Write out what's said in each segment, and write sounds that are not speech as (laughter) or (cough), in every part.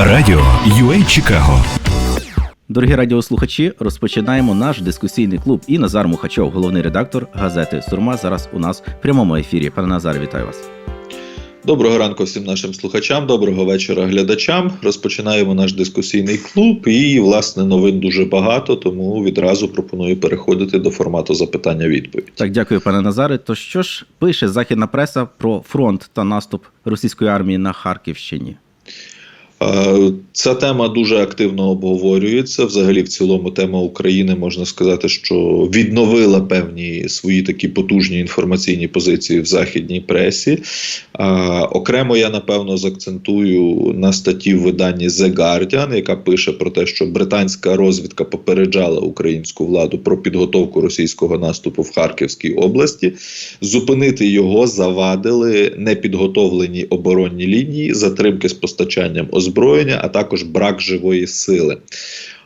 Радіо UA Чикаго. Дорогі радіослухачі, розпочинаємо наш дискусійний клуб. І Назар Мухачов, головний редактор газети Сурма. Зараз у нас в прямому ефірі. Пане Назар, вітаю вас. Доброго ранку всім нашим слухачам, доброго вечора глядачам. Розпочинаємо наш дискусійний клуб. І, власне, новин дуже багато, тому відразу пропоную переходити до формату запитання-відповідь. Так, дякую, пане Назаре. То що ж пише західна преса про фронт та наступ російської армії на Харківщині? Е, Ця тема дуже активно обговорюється. Взагалі, в цілому, тема України можна сказати, що відновила певні свої такі потужні інформаційні позиції в західній пресі. Окремо я напевно закцентую на статті в виданні The Guardian, яка пише про те, що британська розвідка попереджала українську владу про підготовку російського наступу в Харківській області. Зупинити його завадили непідготовлені оборонні лінії, затримки з постачанням озброєння, а також брак живої сили.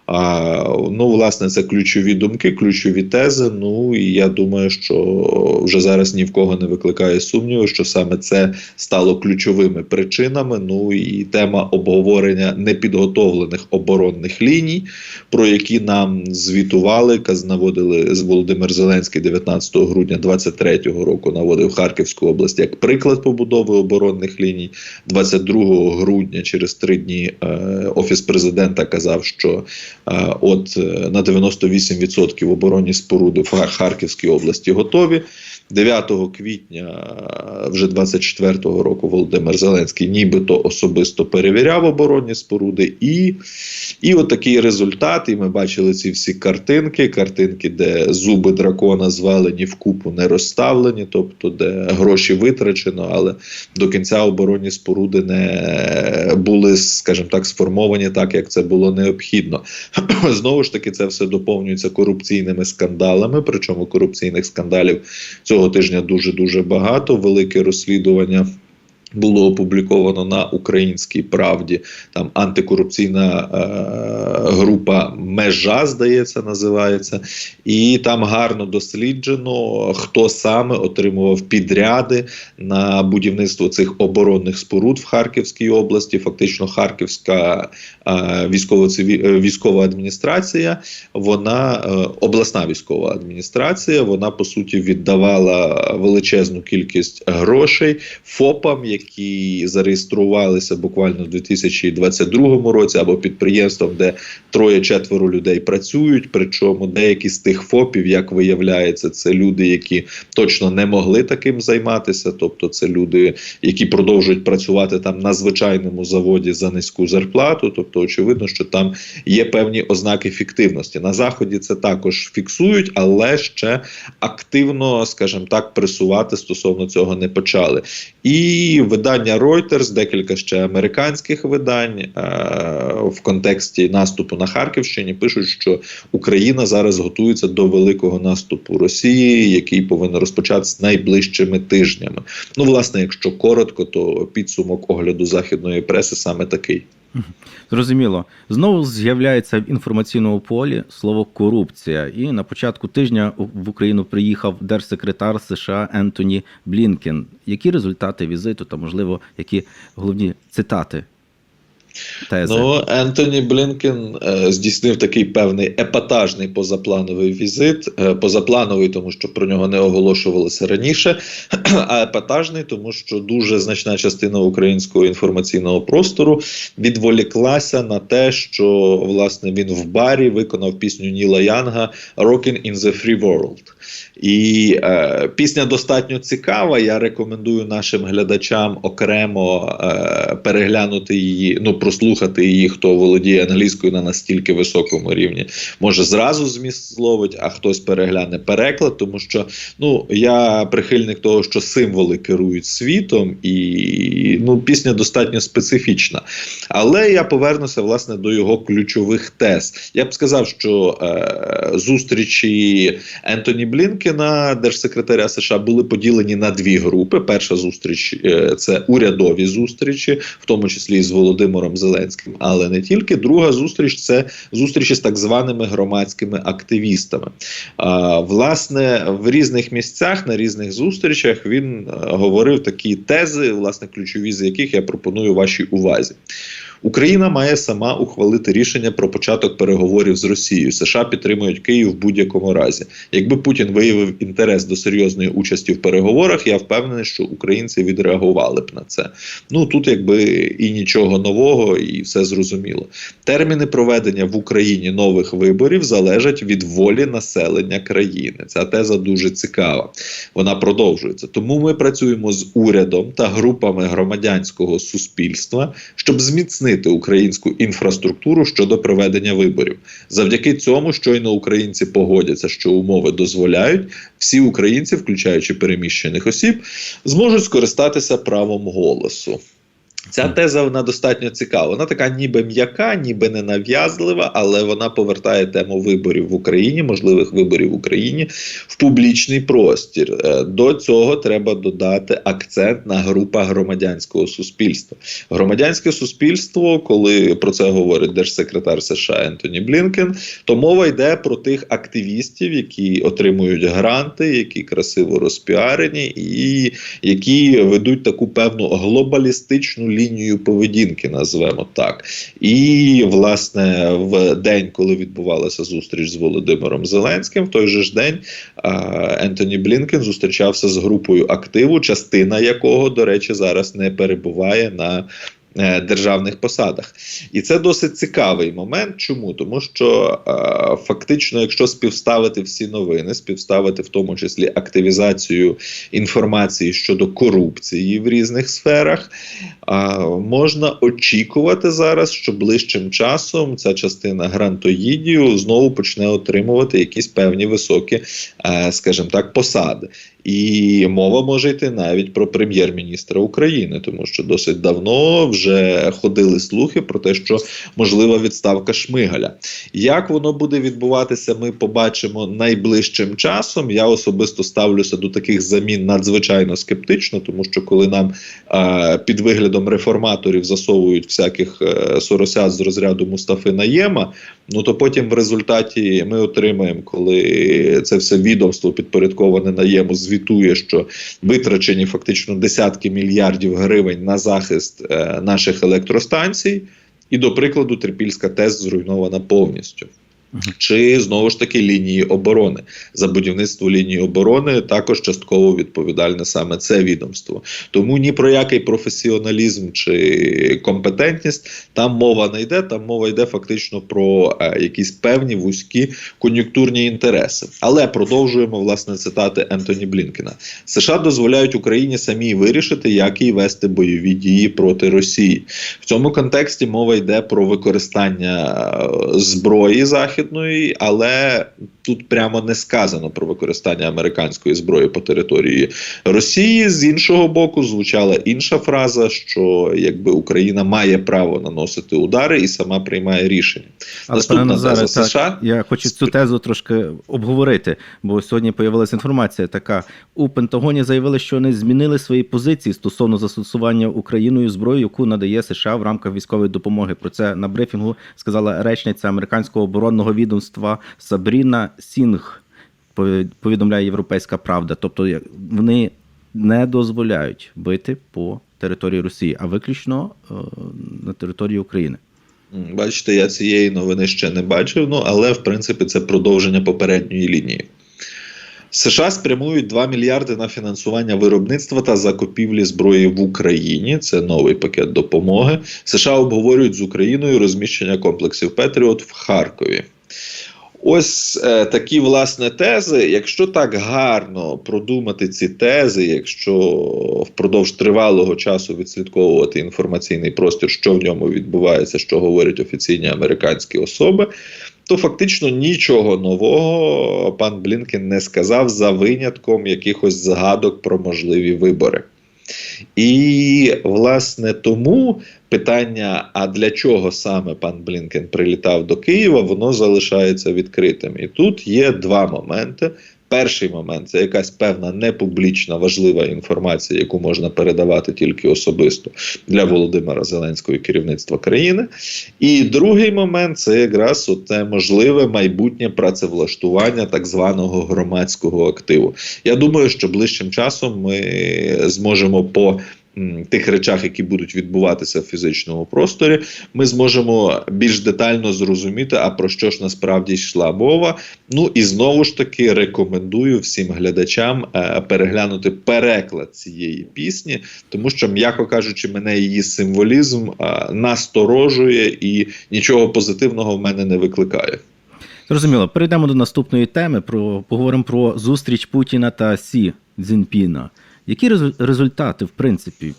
А, ну, власне, це ключові думки, ключові тези. Ну і я думаю, що вже зараз ні в кого не викликає сумніву, що саме це стало ключовими причинами. Ну і тема обговорення непідготовлених оборонних ліній, про які нам звітували, наводили з Володимир Зеленський 19 грудня 2023 року. Наводив Харківську область як приклад побудови оборонних ліній. 22 грудня, через три дні, е, офіс президента казав, що От е, на 98% оборонні споруди в Харківській області готові. 9 квітня е, вже 24-го року Володимир Зеленський нібито особисто перевіряв оборонні споруди, і і от такий результат. І ми бачили ці всі картинки. Картинки, де зуби дракона звалені в купу не розставлені, тобто де гроші витрачено, але до кінця оборонні споруди не були, скажімо так, сформовані так, як це було необхідно. (clears throat) Знову ж таки, це все доповнюється корупційними скандалами. Причому корупційних скандалів цього тижня дуже дуже багато. Велике розслідування. Було опубліковано на українській правді там антикорупційна е, група межа, здається, називається, і там гарно досліджено, хто саме отримував підряди на будівництво цих оборонних споруд в Харківській області. Фактично, Харківська е, військово військова адміністрація, вона е, обласна військова адміністрація, вона по суті віддавала величезну кількість грошей ФОПам які зареєструвалися буквально в 2022 році, або підприємствам, де троє-четверо людей працюють. Причому деякі з тих ФОПів, як виявляється, це люди, які точно не могли таким займатися. Тобто, це люди, які продовжують працювати там на звичайному заводі за низьку зарплату. Тобто, очевидно, що там є певні ознаки фіктивності. На заході це також фіксують, але ще активно, скажімо так, пресувати стосовно цього не почали. І видання Reuters, декілька ще американських видань е в контексті наступу на Харківщині пишуть, що Україна зараз готується до великого наступу Росії, який повинен розпочатися найближчими тижнями. Ну, власне, якщо коротко, то підсумок огляду західної преси саме такий. Зрозуміло, знову з'являється в інформаційному полі слово корупція. І на початку тижня в Україну приїхав держсекретар США Ентоні Блінкен. Які результати візиту та, можливо, які головні цитати? Тези. Ну, Ентоні Блінкен е, здійснив такий певний епатажний позаплановий візит. Е, позаплановий, тому що про нього не оголошувалося раніше, (clears throat) а епатажний, тому що дуже значна частина українського інформаційного простору відволіклася на те, що власне він в барі виконав пісню Ніла Янга «Rockin' in the Free World». І е, пісня достатньо цікава. Я рекомендую нашим глядачам окремо е, переглянути її, ну прослухати її, хто володіє англійською на настільки високому рівні. Може зразу зміст зловить, а хтось перегляне переклад, тому що ну я прихильник того, що символи керують світом, і ну пісня достатньо специфічна. Але я повернуся власне до його ключових тез. Я б сказав, що е, зустрічі Ентоні Блінкена, держсекретаря США, були поділені на дві групи. Перша зустріч е, це урядові зустрічі, в тому числі з Володимиром Зеленським, але не тільки. Друга зустріч це зустрічі з так званими громадськими активістами. Власне, в різних місцях на різних зустрічах він е, говорив такі тези, власне, ключові з яких я пропоную вашій увазі. Україна має сама ухвалити рішення про початок переговорів з Росією. США підтримують Київ в будь-якому разі. Якби Путін виявив інтерес до серйозної участі в переговорах, я впевнений, що українці відреагували б на це. Ну тут якби і нічого нового, і все зрозуміло. Терміни проведення в Україні нових виборів залежать від волі населення країни. Ця теза дуже цікава. Вона продовжується. Тому ми працюємо з урядом та групами громадянського суспільства, щоб зміцнити українську інфраструктуру щодо проведення виборів. Завдяки цьому, щойно українці погодяться, що умови дозволяють, всі українці, включаючи переміщених осіб, зможуть скористатися правом голосу. Ця теза вона достатньо цікава. Вона така ніби м'яка, ніби не нав'язлива, але вона повертає тему виборів в Україні, можливих виборів в Україні в публічний простір. Е, До цього треба додати акцент на група громадянського суспільства. Громадянське суспільство, коли про це говорить держсекретар США Ентоні Блінкен, то мова йде про тих активістів, які отримують гранти, які красиво розпіарені, і які ведуть таку певну глобалістичну лінію поведінки, назвемо так. І власне в день, коли відбувалася зустріч з Володимиром Зеленським, в той же ж день Ентоні Блінкен зустрічався з групою активу, частина якого, до речі, зараз не перебуває на е, державних посадах. І це досить цікавий момент. Чому? Тому що е, фактично, якщо співставити всі новини, співставити в тому числі активізацію інформації щодо корупції в різних сферах, е, можна очікувати зараз, що ближчим часом ця частина грантоїдів знову почне отримувати якісь певні високі, е, скажімо так, посади. І мова може йти навіть про прем'єр-міністра України, тому що досить давно вже ходили слухи про те, що можлива відставка Шмигаля. Як воно буде відбуватися, ми побачимо найближчим часом. Я особисто ставлюся до таких замін надзвичайно скептично, тому що коли нам е, під виглядом реформаторів засовують всяких е, соросят з розряду Мустафи Наєма, ну то потім в результаті ми отримаємо, коли це все відомство підпорядковане наєму, звітує, що витрачені фактично десятки мільярдів гривень на захист е, наших електростанцій, і до прикладу, Трипільська ТЕС зруйнована повністю. Чи знову ж таки лінії оборони за будівництво лінії оборони також частково відповідальне саме це відомство. Тому ні про який професіоналізм чи компетентність там мова не йде. Там мова йде фактично про е, якісь певні вузькі кон'юнктурні інтереси. Але продовжуємо власне цитати Ентоні Блінкена: США дозволяють Україні самій вирішити, як їй вести бойові дії проти Росії. В цьому контексті мова йде про використання е, зброї західної, але тут прямо не сказано про використання американської зброї по території Росії. З іншого боку, звучала інша фраза, що якби Україна має право наносити удари і сама приймає рішення. Але Наступна Назаре, теза так, США. я хочу цю тезу трошки обговорити, бо сьогодні появилася інформація така. У Пентагоні заявили, що вони змінили свої позиції стосовно застосування Україною зброї, яку надає США в рамках військової допомоги. Про це на брифінгу сказала речниця американського оборонного відомства Сабріна Сінг. Повідомляє Європейська Правда. Тобто вони не дозволяють бити по території Росії, а виключно е, на території України. Бачите, я цієї новини ще не бачив, ну але в принципі це продовження попередньої лінії. США спрямують 2 мільярди на фінансування виробництва та закупівлі зброї в Україні. Це новий пакет допомоги. США обговорюють з Україною розміщення комплексів Петріот в Харкові. Ось е, такі власне тези. Якщо так гарно продумати ці тези, якщо впродовж тривалого часу відслідковувати інформаційний простір, що в ньому відбувається, що говорять офіційні американські особи, то фактично нічого нового пан Блінкен не сказав за винятком якихось згадок про можливі вибори. І власне тому питання: а для чого саме пан Блінкен прилітав до Києва, воно залишається відкритим. І тут є два моменти. Перший момент це якась певна непублічна важлива інформація, яку можна передавати тільки особисто для Володимира Зеленського і керівництва країни. І другий момент це якраз те можливе майбутнє працевлаштування так званого громадського активу. Я думаю, що ближчим часом ми зможемо по тих речах, які будуть відбуватися в фізичному просторі, ми зможемо більш детально зрозуміти, а про що ж насправді йшла мова. Ну і знову ж таки рекомендую всім глядачам е, переглянути переклад цієї пісні, тому що, м'яко кажучи, мене її символізм е, насторожує і нічого позитивного в мене не викликає. Зрозуміло, перейдемо до наступної теми. Про поговоримо про зустріч Путіна та Сі Цзіньпіна. Які резу- результати, в принципі?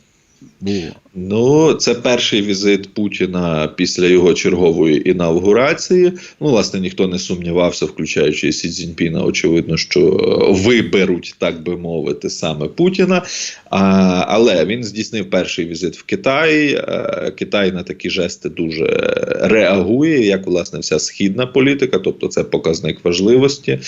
Ну, це перший візит Путіна після його чергової інаугурації. Ну, власне, ніхто не сумнівався, включаючи Сі Цзіньпіна, очевидно, що е, виберуть, так би мовити, саме Путіна. А, але він здійснив перший візит в Китай. Е, Китай на такі жести дуже реагує, як власне вся східна політика, тобто це показник важливості.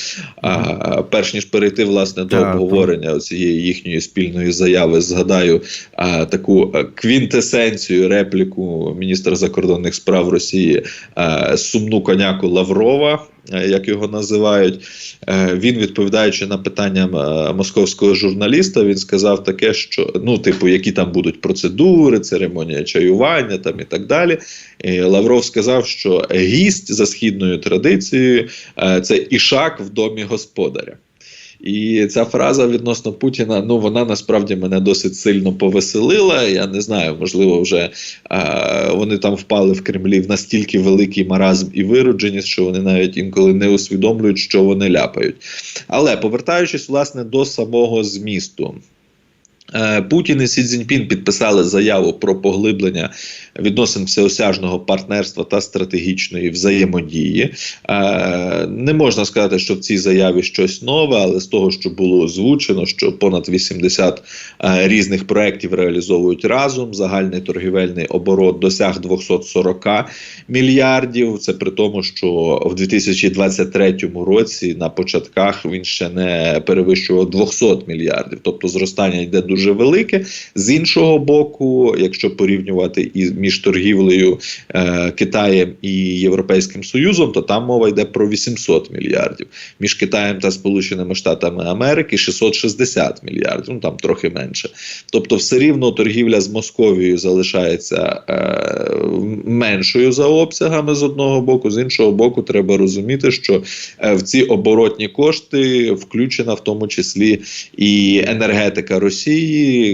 А, перш ніж перейти власне до обговорення цієї їхньої спільної заяви, згадаю а, е, квінтесенцію репліку міністра закордонних справ Росії е, сумну коняку Лаврова. е, Як його називають, він відповідаючи на питання московського журналіста, він сказав таке, що ну, типу, які там будуть процедури, церемонія чаювання там і так далі. І Лавров сказав, що гість за східною традицією це ішак в домі господаря. І ця фраза відносно Путіна, ну вона насправді мене досить сильно повеселила. Я не знаю, можливо, вже е, вони там впали в Кремлі в настільки великий маразм і виродженість, що вони навіть інколи не усвідомлюють, що вони ляпають. Але повертаючись власне до самого змісту. Е, Путін і Сі Цзіньпін підписали заяву про поглиблення відносин всеосяжного партнерства та стратегічної взаємодії. Е, Не можна сказати, що в цій заяві щось нове, але з того, що було озвучено, що понад 80 е, різних проєктів реалізовують разом. Загальний торгівельний оборот досяг 240 мільярдів. Це при тому, що в 2023 році на початках він ще не перевищував 200 мільярдів. Тобто зростання йде дуже велике. З іншого боку, якщо порівнювати і між торгівлею е, Китаєм і Європейським Союзом, то там мова йде про 800 мільярдів. Між Китаєм та Сполученими Штатами Америки 660 мільярдів, ну там трохи менше. Тобто, все рівно торгівля з Московією залишається е, меншою за обсягами з одного боку, з іншого боку, треба розуміти, що е, в ці оборотні кошти включена в тому числі і енергетика Росії,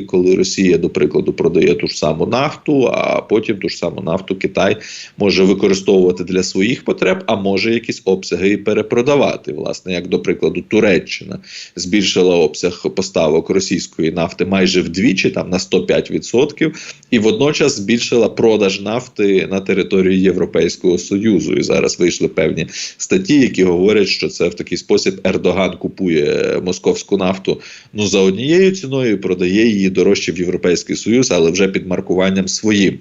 коли Росія, до прикладу, продає ту ж саму нафту, а потім ту ж саму нафту Китай може використовувати для своїх потреб, а може якісь обсяги і перепродавати. Власне, як до прикладу, Туреччина збільшила обсяг поставок російської нафти майже вдвічі, там на 105%, і водночас збільшила продаж нафти на території Європейського Союзу. І зараз вийшли певні статті, які говорять, що це в такий спосіб Ердоган купує московську нафту ну за однією ціною, і продає її дорожче в Європейський Союз, але вже під маркуванням своїм.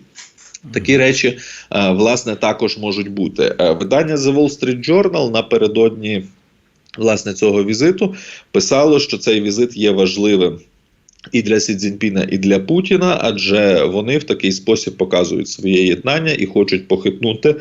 Такі речі е, власне також можуть бути. Е, Видання The Wall Street Journal напередодні власне цього візиту писало, що цей візит є важливим. І для Сі Цзіньпіна, і для Путіна, адже вони в такий спосіб показують своє єднання і хочуть похитнути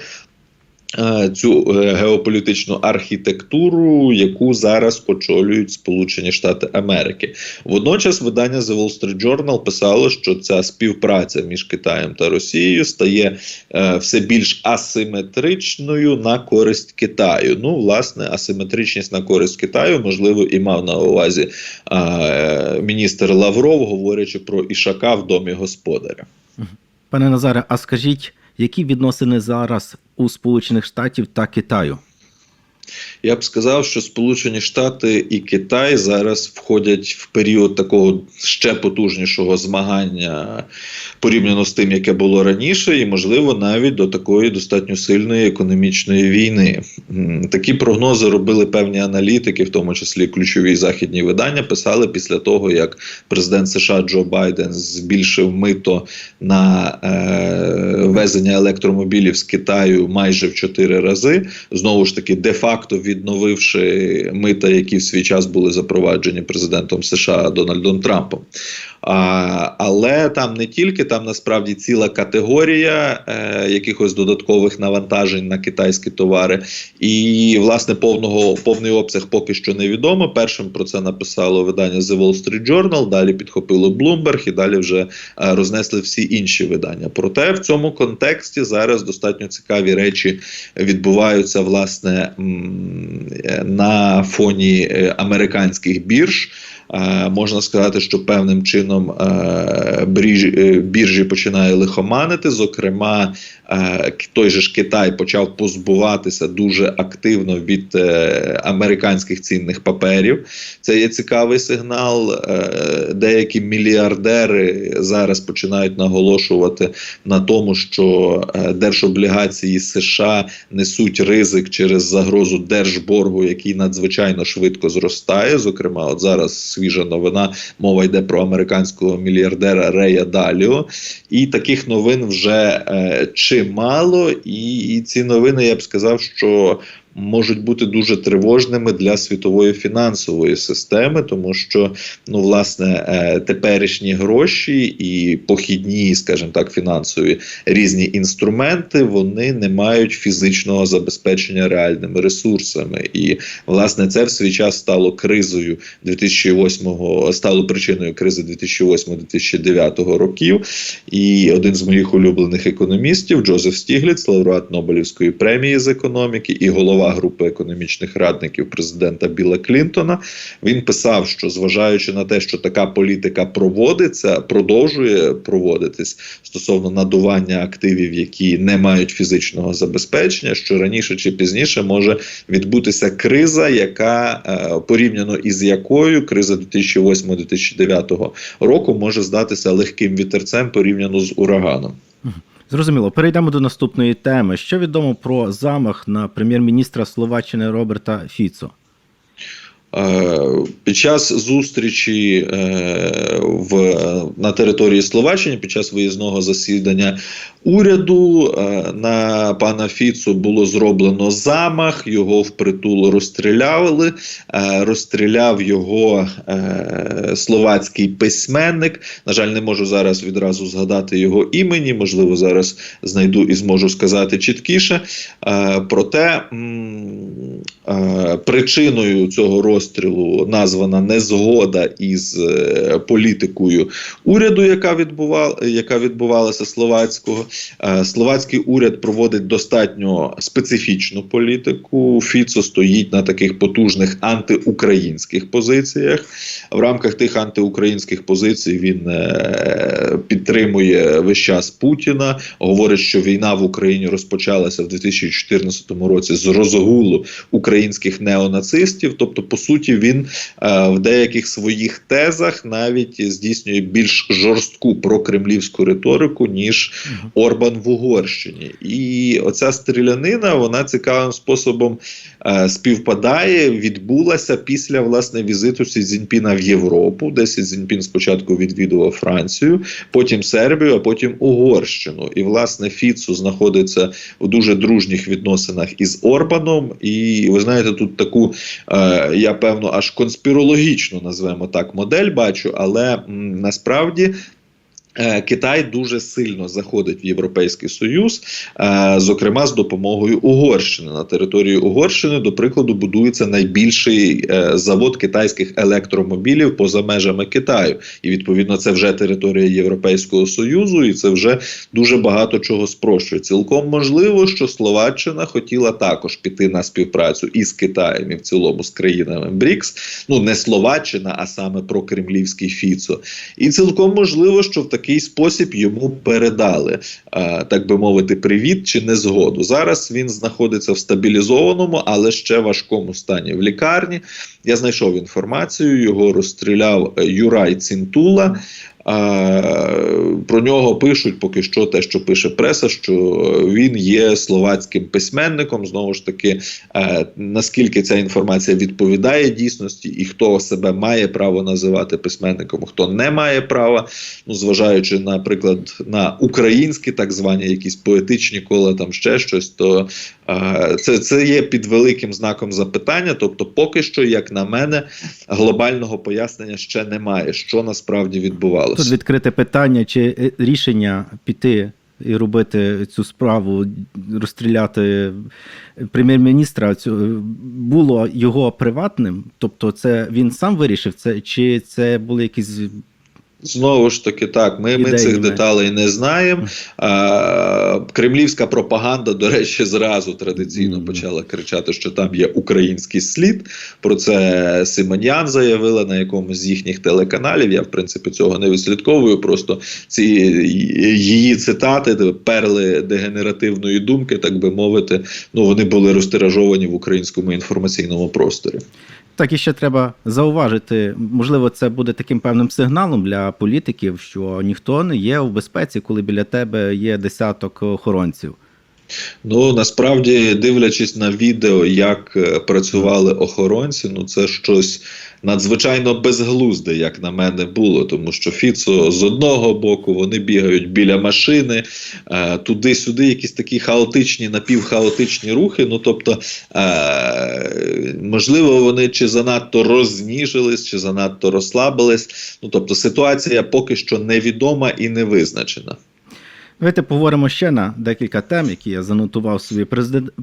цю е, геополітичну архітектуру, яку зараз очолюють Сполучені Штати Америки. Водночас видання The Wall Street Journal писало, що ця співпраця між Китаєм та Росією стає е, все більш асиметричною на користь Китаю. Ну, власне, асиметричність на користь Китаю, можливо, і мав на увазі е, міністр Лавров, говорячи про ішака в домі господаря. Пане Назаре, а скажіть, які відносини зараз у Сполучених Штатів та Китаю? Я б сказав, що Сполучені Штати і Китай зараз входять в період такого ще потужнішого змагання порівняно з тим, яке було раніше, і можливо навіть до такої достатньо сильної економічної війни. Такі прогнози робили певні аналітики, в тому числі ключові західні видання, писали після того, як президент США Джо Байден збільшив мито на е, везення електромобілів з Китаю майже в чотири рази. Знову ж таки, де-факто де-факто відновивши мита, які в свій час були запроваджені президентом США Дональдом Трампом. А, але там не тільки там насправді ціла категорія е, якихось додаткових навантажень на китайські товари, і власне повного повний обсяг поки що невідомо. Першим про це написало видання The Wall Street Journal, Далі підхопило Bloomberg і далі вже е, рознесли всі інші видання. Проте в цьому контексті зараз достатньо цікаві речі відбуваються власне на фоні е, американських бірж. Е, можна сказати, що певним чином е, е, біржі починає лихоманити. Зокрема, той же ж Китай почав позбуватися дуже активно від американських цінних паперів. Це є цікавий сигнал. Деякі мільярдери зараз починають наголошувати на тому, що держоблігації США несуть ризик через загрозу держборгу, який надзвичайно швидко зростає. Зокрема, от зараз свіжа новина. Мова йде про американського мільярдера Рея Даліо. І таких новин вже е, чимало. І, і ці новини я б сказав, що. Можуть бути дуже тривожними для світової фінансової системи, тому що ну власне е, теперішні гроші і похідні, скажімо так, фінансові різні інструменти вони не мають фізичного забезпечення реальними ресурсами. І власне це в свій час стало кризою 2008 стало причиною кризи 2008-2009 років. І один з моїх улюблених економістів Джозеф Стігліц, лауреат Нобелівської премії з економіки і голова групи економічних радників президента Біла Клінтона. Він писав, що зважаючи на те, що така політика проводиться, продовжує проводитись стосовно надування активів, які не мають фізичного забезпечення, що раніше чи пізніше може відбутися криза, яка е, порівняно із якою криза 2008-2009 року може здатися легким вітерцем порівняно з ураганом. Зрозуміло, перейдемо до наступної теми. Що відомо про замах на прем'єр-міністра Словаччини Роберта Фіцо? Під час зустрічі е, в, на території Словаччини, під час виїзного засідання уряду е, на пана Фіцу було зроблено замах, його впритул розстріляли. Е, Розстріляв його словацький письменник. На жаль, не можу зараз відразу згадати його імені. Можливо, зараз знайду і зможу сказати чіткіше. Проте причиною цього розстрілу названа незгода із е, політикою уряду, яка відбувала, яка відбувалася словацького. Е, Словацький уряд проводить достатньо специфічну політику. Фіцо стоїть на таких потужних антиукраїнських позиціях. В рамках тих антиукраїнських позицій він е, підтримує весь час Путіна. Говорить, що війна в Україні розпочалася в 2014 році з розгулу українських неонацистів. Тобто, по суті, він е, в деяких своїх тезах навіть здійснює більш жорстку прокремлівську риторику, ніж Орбан в Угорщині. І оця стрілянина вона цікавим способом е, співпадає, відбулася після власне візиту Сі Цзіньпіна в Європу, де Сі Цзіньпін спочатку відвідував Францію, потім Сербію, а потім Угорщину. І власне Фіцу знаходиться у дуже дружніх відносинах із Орбаном. І ви знаєте, тут таку е, я певно аж конспірологічну назвемо так модель бачу, але м, насправді. Е, Китай дуже сильно заходить в Європейський Союз, е, зокрема з допомогою Угорщини. На території Угорщини, до прикладу, будується найбільший е, завод китайських електромобілів поза межами Китаю. І відповідно це вже територія Європейського Союзу, і це вже дуже багато чого спрощує. Цілком можливо, що Словаччина хотіла також піти на співпрацю із Китаєм і в цілому з країнами БРІКС. Ну не Словаччина, а саме прокремлівський Фіцо. І цілком можливо, що в такий спосіб йому передали, е, так би мовити, привіт чи незгоду. Зараз він знаходиться в стабілізованому, але ще важкому стані в лікарні. Я знайшов інформацію. Його розстріляв е, Юрай Цінтула. Е, Про нього пишуть поки що те, що пише преса, що він є словацьким письменником. Знову ж таки, е, наскільки ця інформація відповідає дійсності, і хто себе має право називати письменником, хто не має права, ну зважаючи, наприклад, на українські так звані якісь поетичні кола, там ще щось, то Це, це є під великим знаком запитання. Тобто, поки що, як на мене, глобального пояснення ще немає, що насправді відбувалося. Тут відкрите питання, чи е, рішення піти і робити цю справу, розстріляти прем'єр-міністра цю- було його приватним? Тобто, це він сам вирішив це, чи це були якісь Знову ж таки, так, ми, ми цих немає. деталей не знаємо. А, кремлівська пропаганда, до речі, зразу традиційно Мгм. почала кричати, що там є український слід. Про це Симонян заявила на якомусь з їхніх телеканалів. Я, в принципі, цього не відслідковую. Просто ці її цитати, перли дегенеративної думки, так би мовити, ну вони були розтиражовані в українському інформаційному просторі. Так і ще треба зауважити, можливо, це буде таким певним сигналом для політиків, що ніхто не є у безпеці, коли біля тебе є десяток охоронців. Ну насправді, дивлячись на відео, як е, працювали охоронці, ну це щось надзвичайно безглузде, як на мене було. Тому що Фіцо з одного боку вони бігають біля машини, е, туди-сюди, якісь такі хаотичні, напівхаотичні рухи. Ну тобто, е, можливо, вони чи занадто розніжились, чи занадто розслабились. Ну тобто, ситуація поки що невідома і не визначена. Давайте поговоримо ще на декілька тем, які я занотував собі.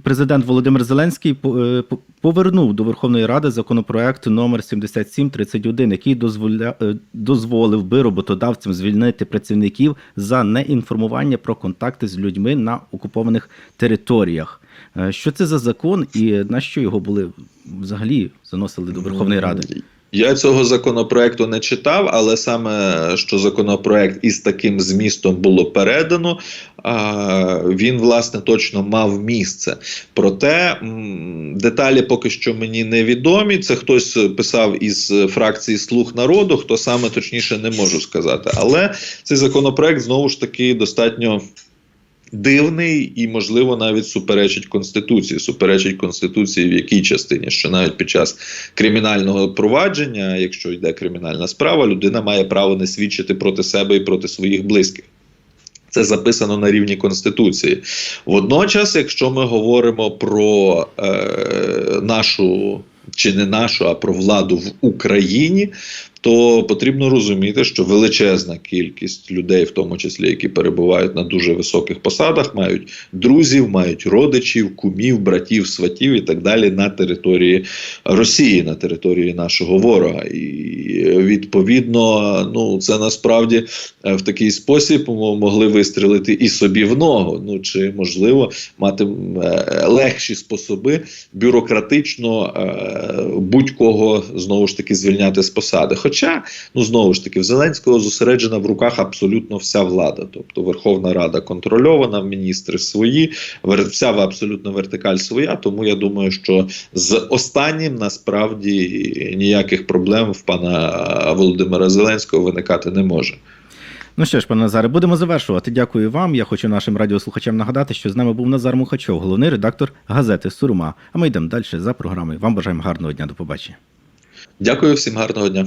Президент, Володимир Зеленський е, повернув до Верховної Ради законопроект номер 7731, який дозволя, е, дозволив би роботодавцям звільнити працівників за неінформування про контакти з людьми на окупованих територіях. Е, Що це за закон і на що його були взагалі заносили до Верховної Ради? Я цього законопроекту не читав, але саме що законопроект із таким змістом було передано, він власне точно мав місце. Проте деталі поки що мені невідомі. Це хтось писав із фракції Слуг народу, хто саме точніше не можу сказати. Але цей законопроект знову ж таки достатньо. Дивний і, можливо, навіть суперечить конституції. Суперечить конституції в якій частині, що навіть під час кримінального провадження, якщо йде кримінальна справа, людина має право не свідчити проти себе і проти своїх близьких. Це записано на рівні конституції. Водночас, якщо ми говоримо про е, нашу чи не нашу, а про владу в Україні, то потрібно розуміти, що величезна кількість людей, в тому числі які перебувають на дуже високих посадах, мають друзів, мають родичів, кумів, братів, сватів і так далі на території Росії, на території нашого ворога. І відповідно, ну це насправді е, в такий спосіб могли вистрілити і собі в ногу. Ну чи можливо мати е, легші способи бюрократично е, будь-кого знову ж таки звільняти з посади. Хоча, ну знову ж таки, в Зеленського зосереджена в руках абсолютно вся влада. Тобто Верховна Рада контрольована, міністри свої, вся абсолютно вертикаль своя. Тому я думаю, що з останнім насправді ніяких проблем в пана Володимира Зеленського виникати не може. Ну що ж, пане Назаре, будемо завершувати. Дякую вам. Я хочу нашим радіослухачам нагадати, що з нами був Назар Мухачов, головний редактор газети Сурма. А ми йдемо далі за програмою. Вам бажаємо гарного дня. До побачення. Дякую всім гарного дня.